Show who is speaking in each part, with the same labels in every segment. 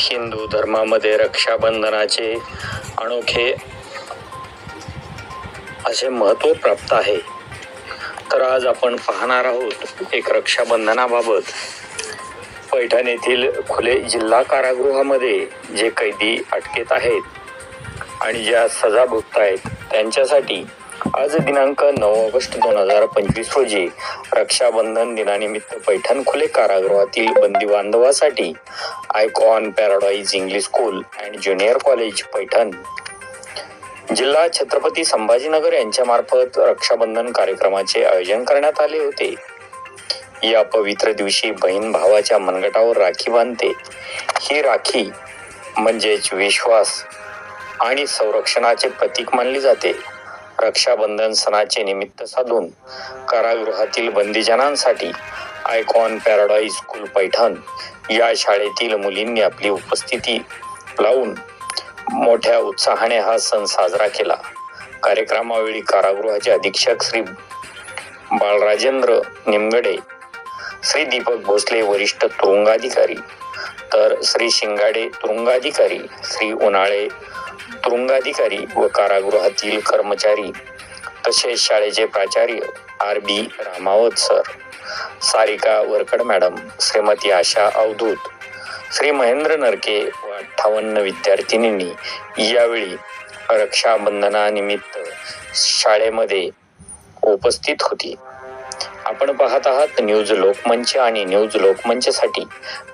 Speaker 1: हिंदू धर्मामध्ये रक्षाबंधनाचे अनोखे असे महत्त्व प्राप्त आहे. तर आज आपण पाहणार आहोत एक रक्षाबंधनाबाबत. पैठण येथील खुले जिल्हा कारागृहामध्ये जे कैदी अटकेत आहेत आणि ज्या सजा भोगत आहेत त्यांच्यासाठी आज दिनांक नऊ ऑगस्ट दोन हजार पंचवीस रोजी रक्षाबंधन दिनानिमित्त पैठण खुले कारागृहातील बंदी बांधवासाठी icon paradise English school and junior college Paithan. जिल्हा छत्रपती संभाजीनगर यांच्या मार्फत रक्षाबंधन कार्यक्रमाचे आयोजन करण्यात आले होते. या पवित्र दिवशी बहीण भावाच्या मनगटावर राखी बांधते. ही राखी म्हणजेच विश्वास आणि संरक्षणाचे प्रतीक मानली जाते. रक्षाबंधन सणाचे निमित्त साधून कारागृहातील बंदीजनांसाठी आयकॉन पॅराडाईज स्कूल पैठण या शाळेतील मुलींनी आपली उपस्थिती लावून मोठ्या उत्साहाने हा सण साजरा केला. कार्यक्रमावेळी कारागृहाचे अधीक्षक श्री बाळराजेंद्र निमगडे श्री दीपक भोसले वरिष्ठ तुरुंगाधिकारी तर श्री शिंगाडे तुरुंगाधिकारी श्री उन्हाळे तुरुंगाधिकारी व कारागृहातील कर्मचारी तसेच शाळेचे प्राचार्य R B Ramavat sir. Sarika Varkad madam. Shrimati Asha Avdhoot. Shri Mahendra Narke व अठ्ठावन्न विद्यार्थिनींनी यावेळी रक्षाबंधनानिमित्त शाळेमध्ये उपस्थित होती. आपण पाहत आहात न्यूज लोकमंच आणि न्यूज लोकमंचसाठी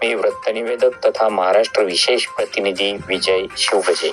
Speaker 1: मी वृत्तनिवेदक तथा महाराष्ट्र विशेष प्रतिनिधी विजय शिवगजे